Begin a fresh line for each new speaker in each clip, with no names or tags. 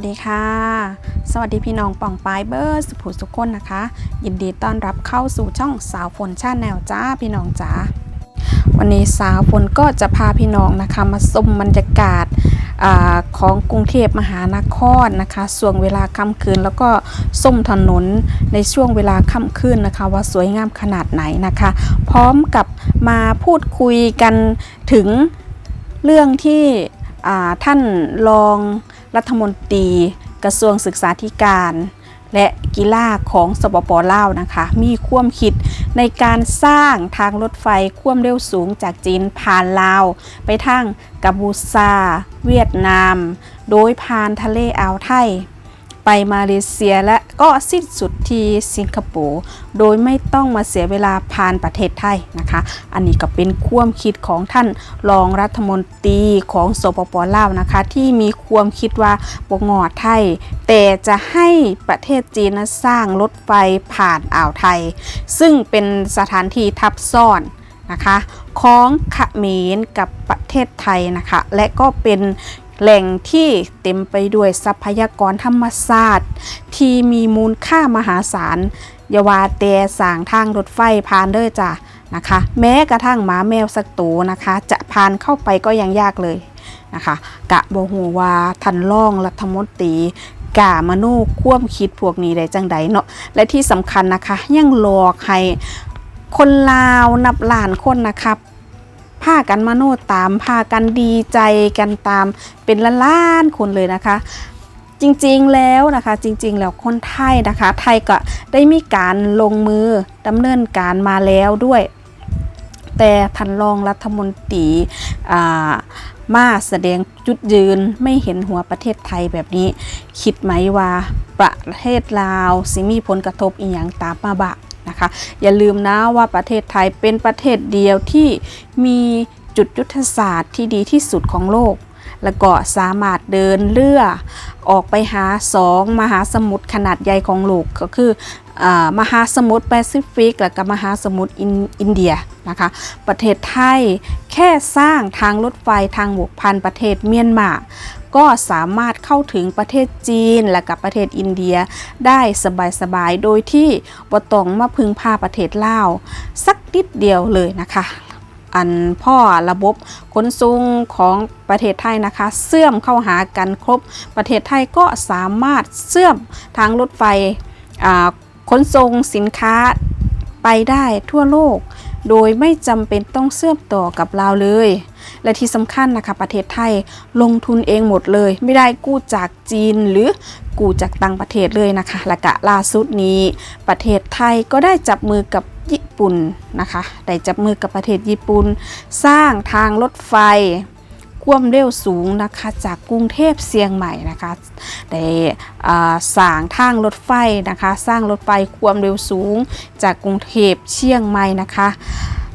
สวัสดีค่ะ สวัสดีพี่น้องป่องปายเบอร์สุภูสุขคนนะคะ ยินดีต้อนรับเข้าสู่ช่องสาวฝนชาแนลจ้าพี่น้องจ้าวันนี้สาวฝนก็จะพาพี่น้องนะคะ มาชมบรรยากาศอาของกรุงเทพมหานครนะคะช่วงเวลาค่ำคืน แล้วก็ส้มถนนในช่วงเวลาค่ำคืนนะคะ ว่าสวยงามขนาดไหนนะคะ พร้อมกับมาพูดคุยกันถึงเรื่องที่ท่านรอง รัฐมนตรี กระทรวงศึกษาธิการ และกีฬาของสปปลาวนะคะ มีความคิดในการสร้างทางรถไฟความเร็วสูงจากจีนผ่านลาว ไปทางกัมพูชาเวียดนาม โดยผ่านทะเลอ่าวไทย ไปมาเลเซียและก็สิ้นสุดที่สิงคโปร์โดยไม่ต้องมาเสียเวลาผ่านประเทศไทยนะคะ อันนี้ก็เป็นความคิดของท่านรองรัฐมนตรีของสปปลาวนะคะ ที่มีความคิดว่าบงอดไทย แต่จะให้ประเทศจีนนั้นสร้างรถไฟผ่านอ่าวไทย ซึ่งเป็นสถานที่ทับซ้อนนะคะของเขมรกับประเทศไทยนะคะ และก็เป็น แหล่งที่เต็มไปด้วยทรัพยากรธรรมชาติที่มีมูลค่ามหาศาลยาวาแต่สางทางรถไฟผ่านเด้อจ้ะนะคะ แม้กระทั่งหมาแมวสักตัวนะคะ จะผ่านเข้าไปก็ยังยากเลยนะคะ กะโบหูวาทันล่องรัฐมนตรีกามโนควมคิดพวกนี้ได้จังใดเนาะและที่สำคัญนะคะ ยังหลอกให้คนลาวนับล้านคนนะครับ พากันมาโนตามพากันดีใจกันตามเป็นล้านๆคนเลยนะคะ จริงๆแล้วนะคะจริงๆแล้วคนไทยนะคะ ไทยก็ได้มีการลงมือดำเนินการมาแล้วด้วย แต่ทันรองรัฐมนตรีมาแสดงจุดยืนไม่เห็นหัวประเทศไทยแบบนี้ คิดไหมว่าประเทศลาวสิมีผลกระทบอีกอย่างตามมาบะ นะคะ อย่าลืมนะว่าประเทศไทยเป็นประเทศเดียวที่มีจุดยุทธศาสตร์ที่ดีที่สุดของโลก แล้วก็สามารถเดินเรือออกไปหาสองมหาสมุทรขนาดใหญ่ของโลกก็คืออมหาสมุทรแปซิฟิก และก็มหาสมุทรอินอินเดียนะคะประเทศไทยแค่สร้างทางรถไฟทางบกพันประเทศเมียนมาก็สามารถเข้าถึงประเทศจีนและกับประเทศอินเดียได้สบายๆ โดยที่บ่ต้องมาพึ่งพาประเทศลาว สักนิดเดียวเลยนะคะ อันพ่อระบบขนส่งของประเทศไทยนะคะเสื่อมเข้าหากันครบ ประเทศไทยก็สามารถเสื่อมทางรถไฟขนส่งสินค้าไปได้ทั่วโลก โดยไม่จำเป็นต้องเชื่อมต่อกับลาวเลย และที่สำคัญนะคะประเทศไทยลงทุนเองหมดเลย ไม่ได้กู้จากจีนหรือกู้จากต่างประเทศเลยนะคะและกะล่าสุดนี้ ประเทศไทยก็ได้จับมือกับญี่ปุ่นนะคะได้จับมือกับประเทศญี่ปุ่นสร้างทางรถไฟความเร็วสูงนะคะจากกรุงเทพเชียงใหม่นะคะได้สร้างทางรถไฟนะคะสร้างรถไฟความเร็วสูงจากกรุงเทพเชียงใหม่นะคะ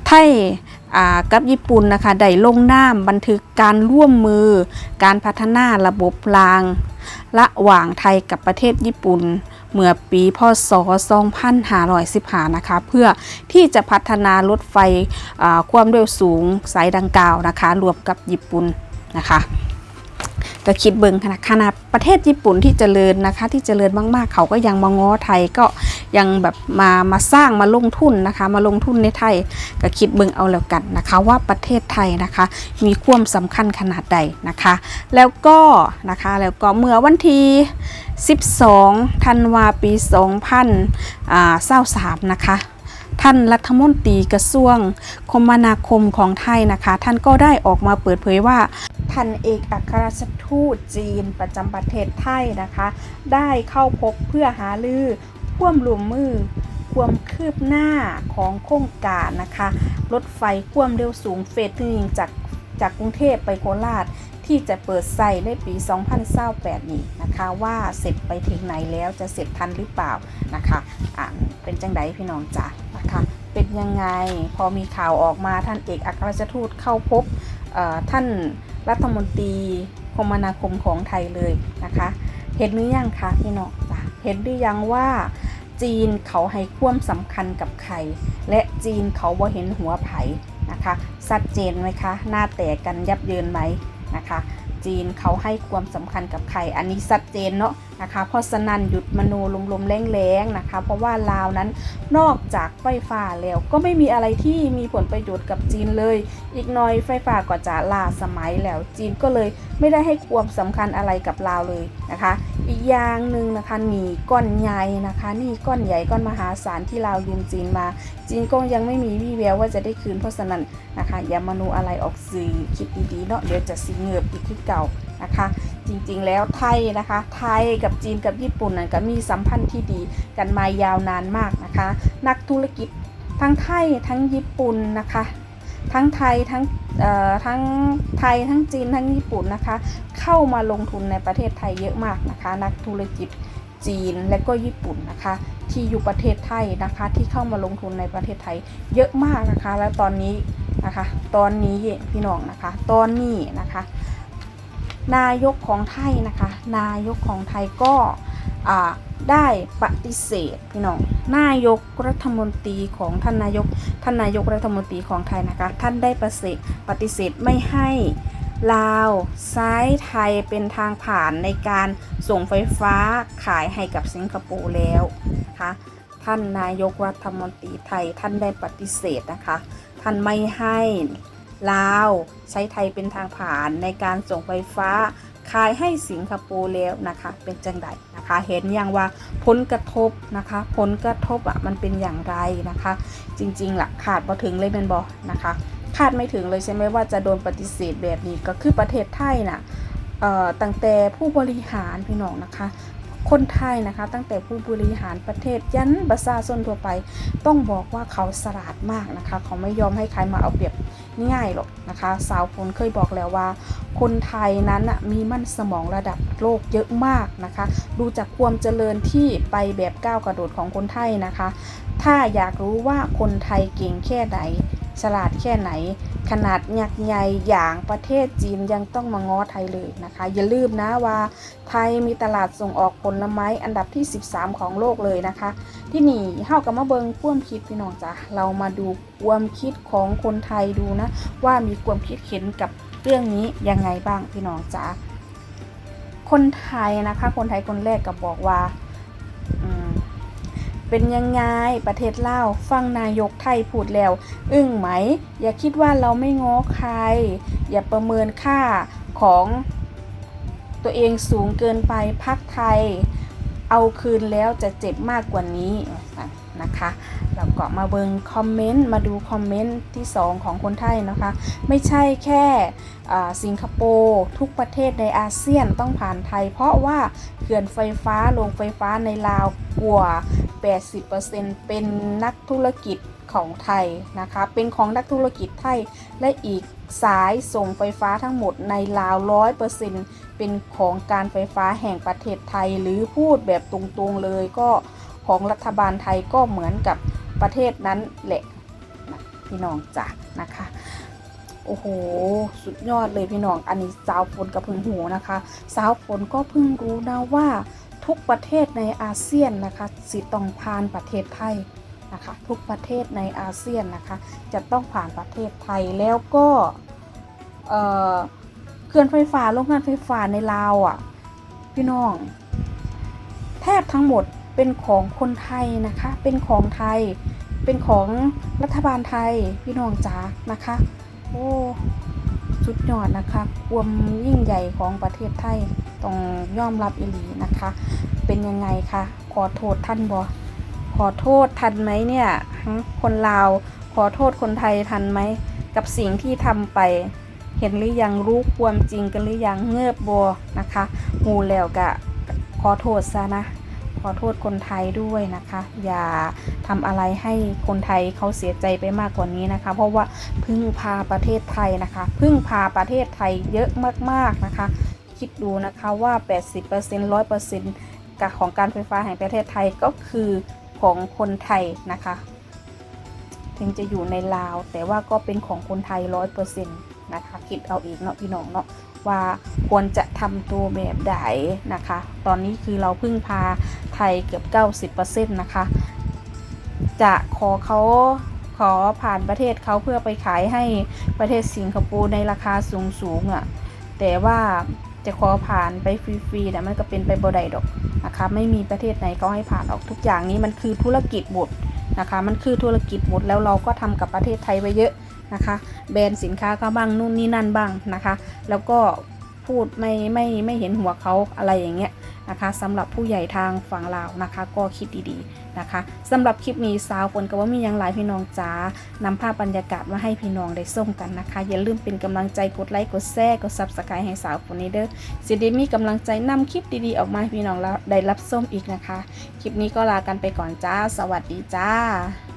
ไทย กับญี่ปุ่นนะคะได้ลงนามบันทึกการร่วมมือ การพัฒนาระบบราง ระหว่างไทยกับประเทศญี่ปุ่น เมื่อปีพศ 2515 นะคะ เพื่อที่จะพัฒนารถไฟความเร็วสูงสายดังกล่าวนะคะ รวมกับญี่ปุ่นนะคะ ก็คิดเบิงขนาดขนาดประเทศญี่ปุ่นที่เจริญนะคะ ที่เจริญมากๆ เขาก็ยังมาง้อไทยก็ยังแบบมามาสร้างมาลงทุนนะคะ มาลงทุนในไทยก็คิดเบิงเอาแล้วกันนะคะ ว่าประเทศไทยนะคะ มีความสำคัญขนาดใดนะคะ แล้วก็นะคะแล้วก็เมื่อวันที่12ธันวาปี 2023นะคะท่านรัฐมนตรีกระทรวงคมนาคมของไทยนะคะ ท่านก็ได้ออกมาเปิดเผยว่า ท่านเอกอัครราชทูตจีนประจำประเทศไทยนะคะ ได้เข้าพบเพื่อหาลือพ่วมรวมมือความคืบหน้าของโครงการนะคะ รถไฟความเร็วสูงเฟสหนึ่งจากจากกรุงเทพไปโคราชที่จะเปิดใส่ในปี 2028 นี้นะคะ ว่าเสร็จไปถึงไหนแล้วจะเสร็จทันหรือเปล่านะคะอ่าเป็นจังไดพี่น้องจ๋านะคะ เป็นยังไงพอมีข่าวออกมาท่านเอกอัครราชทูตเข้าพบเอ่อท่าน รัฐมนตรีคมนาคมของไทยเลยนะคะ เห็นหรือยังคะพี่น้องจ้ะเห็นหรือยังว่าจีนเขาให้ความสำคัญกับใคร และจีนเขาบ่เห็นหัวไผ่นะคะชัดเจนไหมคะ หน้าแตกกันยับเยินไหมนะคะ จีนเขาให้ความสำคัญกับใครอันนี้ชัดเจนเนาะนะคะ เพราะฉะนั้นหยุดมโนลมๆแรงๆนะคะ เพราะว่าลาวนั้นนอกจากไฟฟ้าแล้วก็ไม่มีอะไรที่มีผลประโยชน์กับจีนเลย อีกหน่อยไฟฟ้าก็จะลาสมัยแล้วจีนก็เลยไม่ได้ให้ความสำคัญอะไรกับลาวเลยนะคะ อีกอย่างหนึ่งนะคะหนีก้อนใหญ่นะคะนี่ก้อนใหญ่ก้อนมหาศาลที่ลาวยืมจีนมา จีนก็ยังไม่มีวี่แววว่าจะได้คืนเพราะฉะนั้นนะคะอย่ามานูอะไรออกสื่อคิดดีๆเนาะเดี๋ยวจะสิเงือบอีกที่เก่านะคะ จริงๆแล้วไทยนะคะ ไทยกับจีนกับญี่ปุ่นนั้นก็มีสัมพันธ์ที่ดีกันมายาวนานมากนะคะ นักธุรกิจทั้งไทยทั้งญี่ปุ่นนะคะ ทั้งไทยทั้งทั้งไทยทั้งจีนทั้งญี่ปุ่นนะคะ เข้ามาลงทุนในประเทศไทยเยอะมากนะคะ นักธุรกิจจีนและก็ญี่ปุ่นนะคะ ที่อยู่ประเทศไทยนะคะที่เข้ามาลงทุนในประเทศไทยเยอะมากนะคะ แล้วตอนนี้นะคะ ตอนนี้พี่น้องนะคะ ตอนนี้นะคะ นายกของไทยนะคะ นายกของไทยก็ได้ปฏิเสธพี่น้องนายกรัฐมนตรีของท่านนายกท่านนายกรัฐมนตรีของไทยนะคะ ท่านได้ปฏิเสธปฏิเสธไม่ให้ลาวซ้ายไทยเป็นทางผ่านในการส่งไฟฟ้าขายให้กับสิงคโปร์แล้วนะคะท่านนายกรัฐมนตรีไทยท่านได้ปฏิเสธนะคะ ท่านไม่ให้ ลาว ใช้ไทยเป็นทางผ่านในการส่งไฟฟ้า ขายให้สิงคโปร์แล้วนะคะ เป็นจังไดนะคะ เห็นอย่างว่าผลกระทบนะคะ ผลกระทบอะมันเป็นอย่างไรนะคะ จริงๆล่ะขาดบ่ถึงเลยเป็นบอนะคะ คาดไม่ถึงเลยใช่ไหมว่าจะโดนปฏิเสธแบบนี้ก็คือประเทศไทยน่ะเอ่อตั้งแต่ผู้บริหารพี่น้องนะคะ คนไทยนะคะ ตั้งแต่ผู้บริหารประเทศยันประชาชนทั่วไป ต้องบอกว่าเขาสลาดมากนะคะ เขาไม่ยอมให้ใครมาเอาเปรียบง่ายหรอกนะคะ สาวพลเคยบอกแล้วว่า คนไทยนั้นมีมั่นสมองระดับโลกเยอะมากนะคะ ดูจากความเจริญที่ไปแบบก้าวกระโดดของคนไทยนะคะ ถ้าอยากรู้ว่าคนไทยเก่งแค่ไหน ฉลาดแค่ไหน ขนาดยักษ์ใหญ่อย่างประเทศจีนยังต้องมาง้อไทยเลยนะคะ อย่าลืมนะว่า ไทยมีตลาดส่งออกผลไม้อันดับที่ 13 ของโลกเลยนะคะ ที่นี่เฮากับมาเบิงความคิดพี่น้องจ้ะเรามาดูความคิดของคนไทยดูนะ ว่ามีความคิดเห็นกับเรื่องนี้ยังไงบ้างพี่น้องจ้ะคนไทยนะคะ คนไทยคนแรกก็บอกว่า เป็นยังไงประเทศลาวฟังนายกไทยพูดแล้ว อึ้งไหม อย่าคิดว่าเราไม่ง้อใคร อย่าประเมินค่าของตัวเองสูงเกินไปพักไทย เอาคืนแล้วจะเจ็บมากกว่านี้นะคะแล้วก็มาเบิงคอมเมนต์มาดูคอมเมนต์ที่ 2 ของคนไทยนะคะ ไม่ใช่แค่สิงคโปร์ทุกประเทศในอาเซียนต้องผ่านไทย เพราะว่าเขื่อนไฟฟ้าโรงไฟฟ้าในลาวกว่า 80%เป็นนักธุรกิจของไทยนะคะ เป็นของนักธุรกิจไทย และอีกสายส่งไฟฟ้าทั้งหมดในลาว100%เป็นของการไฟฟ้าแห่งประเทศไทย หรือพูดแบบตรงๆเลยก็ของรัฐบาลไทยก็เหมือนกับประเทศนั้นแหละพี่น้องจ้ะนะคะ โอ้โห สุดยอดเลยพี่น้อง อันนี้สาวฝนกับพึ่งหูนะคะ สาวฝนก็เพิ่งรู้นะว่า ทุกประเทศในอาเซียนนะคะสิต้องผ่านประเทศไทยนะคะทุกประเทศในอาเซียนนะคะจะต้องผ่านประเทศไทยแล้วก็เออเขื่อนไฟฟ้าโรงงานไฟฟ้าในลาวอะพี่น้อง แทบทั้งหมดเป็นของคนไทยนะคะเป็นของไทยเป็นของรัฐบาลไทยพี่น้องจ๋านะคะโอ้สุดยอดนะคะความยิ่งใหญ่ของประเทศไทย ต้องยอมรับอิลีนะคะ เป็นยังไงคะขอโทษท่านบอขอโทษทันไหมเนี่ยฮะคนลาวขอโทษคนไทยทันไหมกับสิ่งที่ทำไปเห็นหรือยังรู้ความจริงกันหรือยังเงือบบนะคะหูแล้วกะขอโทษซะนะขอโทษคนไทยด้วยนะคะ อย่าทำอะไรให้คนไทยเขาเสียใจไปมากกว่านี้นะคะ เพราะว่าพึ่งพาประเทศไทยนะคะ พึ่งพาประเทศไทยเยอะมากๆนะคะ คิดดูนะคะว่า 80% 100%กับของการไฟฟ้าแห่งประเทศไทยก็คือของคนไทยนะคะ ถึงจะอยู่ในลาว แต่ว่าก็เป็นของคนไทย 100%นะคะ คิดเอาเองเนาะพี่น้องเนาะว่าควรจะทำตัวแบบใดนะคะ ตอนนี้คือเราพึ่งพาไทยเกือบ 90%นะคะ จะขอเขาขอผ่านประเทศเขาเพื่อไปขายให้ประเทศสิงคโปร์ในราคาสูงสูงอะ่ะ แต่ว่า จะขอผ่านไปฟรีๆเนี่ยมันก็เป็นไปบ่ได้ดอกนะคะไม่มีประเทศไหนเขาให้ผ่านออกทุกอย่างนี้มันคือธุรกิจหมดนะคะ มันคือธุรกิจหมดแล้วเราก็ทำกับประเทศไทยไว้เยอะนะคะแบรนด์สินค้าก็บ้างนู่นนี่นั่นบ้างนะคะ แล้วก็พูดไม่ไม่ไม่เห็นหัวเขาอะไรอย่างเงี้ย นะคะสำหรับผู้ใหญ่ทางฝั่งลาวนะคะ ก็คิดดีๆนะคะสำหรับคลิปนี้สาวฝนก็ว่ามียังหลายพี่น้องจ๋านำภาพบรรยากาศมาให้พี่น้องได้ส้มกันนะคะ อย่าลืมเป็นกำลังใจกดไลค์กดแชร์กดซับสไครต์ให้สาวฝนนี้เด้อสิได้มีกำลังใจนำคลิปดีๆออกมาให้พี่น้องได้รับส้มอีกนะคะ คลิปนี้ก็ลากันไปก่อนจ้า สวัสดีจ้า